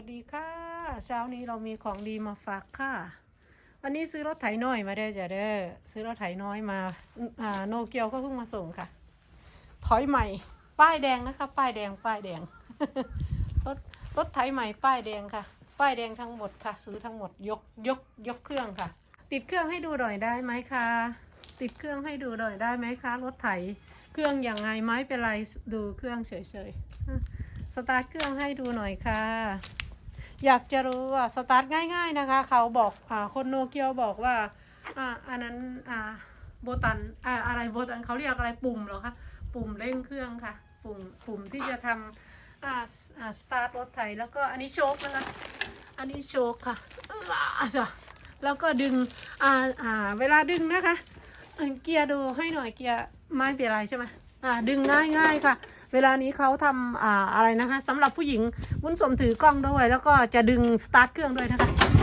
วัสดีค่ะ เช้านี้เรามีของดีมาฝากค่ะ วันนี้ซื้อรถไถน้อยมาเด้อจ้ะเด้อซื้อรถไถน้อยมาอ่าโนเกียวก็เพิ่งมาส่งค่ะ ถอยใหม่ ป้ายแดงนะคะ ป้ายแดงป้ายแดง รถรถไถใหม่ป้ายแดงค่ะ ป้ายแดงทั้งหมดค่ะ ซื้อทั้งหมดยกยกยกเครื่องค่ะ ติดเครื่องให้ดูหน่อยได้ไหมคะติดเครื่องให้ดูหน่อยได้ไหมคะรถไถเครื่องอย่างไงไหมเป็นไรดูเครื่องเฉยๆสตาร์ทเครื่องให้ดูหน่อยค่ะ อยากจะรู้ว่าสตาร์ทง่ายๆนะคะ เขาบอกอ่าคนโนเกียวบอกว่าอ่าอันนั้นอ่าโบตันอ่าอะไรโบตันเขาเรียกอะไรปุ่มเหรอคะปุ่มเร่งเครื่องค่ะ ปุ่มปุ่มที่จะทำอ่าอ่าสตาร์ทรถไถแล้วก็อันนี้โชคนะคะอันนี้โชคค่ะอ่าแล้วก็ดึงอ่าอ่าเวลาดึงนะคะเกียร์ดูให้หน่อยเกียร์ไม่เป็นไรใช่ไหม อ่าดึงง่ายง่ายค่ะ เวลานี้เขาทำอ่าอะไรนะคะสำหรับผู้หญิงวุ้นสมถือกล้องด้วย แล้วก็จะดึงสตาร์ทเครื่องด้วยนะคะ